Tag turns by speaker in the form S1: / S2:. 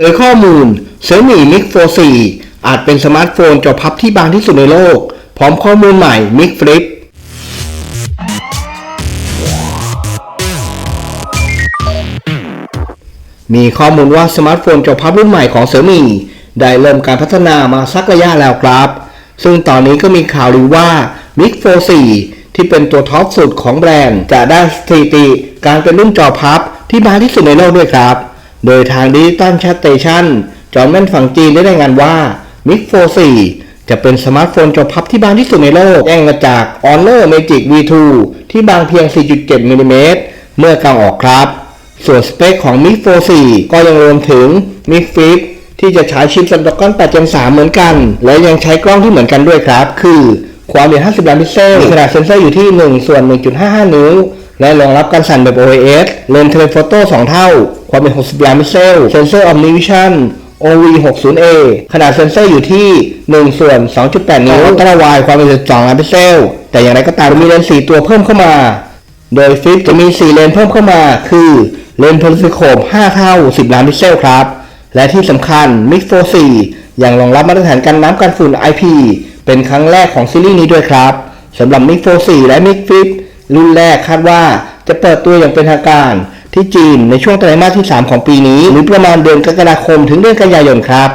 S1: โดยข้อมูล Xiaomi Mix 4อาจเป็นสมาร์ทโฟนจอพับที่บางที่สุดในโลก พร้อมข้อมูลใหม่ Mix Flip มีข้อมูลว่าสมาร์ทโฟนจอพับรุ่นใหม่ของ Xiaomi ได้เริ่มการพัฒนามาสักระยะแล้วครับ ซึ่งตอนนี้ก็มีข่าวลือว่า Mix 4ที่เป็นตัวท็อปสุดของแบรนด์ จะได้สถิติการเป็นรุ่นจอพับที่บางที่สุดในโลกด้วยครับ โดยทางดิจิตอลชั t เ t ชันจอห์นแมนฝั่งจีนได้รายงานว่า Mix 4จะเป็นสมาร์ทโฟนจอพับที่บางที่สุดในโลกแย่งมาจาก Honor Magic V2 ที่บางเพียง 4.7มิลลิเมตรเมื่อกลางออกครับ ส่วนสเปคของ Mix 4ก็ยังรวมถึง Mix f i ที่จะใช้ชิป Snapdragon 8 Gen 3เหมือนกัน และยังใช้กล้องที่เหมือนกันด้วยครับ คือความละเอียด 50 ล้านพิกเซลมีขนาดเซ็นเซอร์อยู่ที่ 1 ส่วน 1.55 นิ้ว และรองรับการสั่นแบบ OIS เลนส์เทเลโฟโต้2เท่า ความเป็น 60ล้านพิกเซล เซนเซอร์ Omnivision OV60A ขนาดเซนเซอร์อยู่ที่ 1 ส่วน 2.8 นิ้วตร้าไวด์ความเป็น12ล้านพิกเซล แต่อย่างไรก็ตามมีเลนส์4ตัวเพิ่มเข้ามา โดยฟิปจะมี 4 เลนส์เพิ่มเข้ามา คือเลนส์โพลิโคป5เท่า 10 ล้านพิกเซลครับ และที่สำคัญ Mix 4ยังรองรับมาตรฐานกันน้ำกันฝุ่น IP เป็นครั้งแรกของซีรีส์นี้ด้วยครับสำหรับ Mix 4และ Mix Flip รุ่นแรกคาดว่าจะเปิดตัวอย่างเป็นทางการที่จีนในช่วงไตรมาสที่ 3 ของปีนี้ หรือประมาณเดือนกรกฎาคมถึงเดือนกันยายนครับ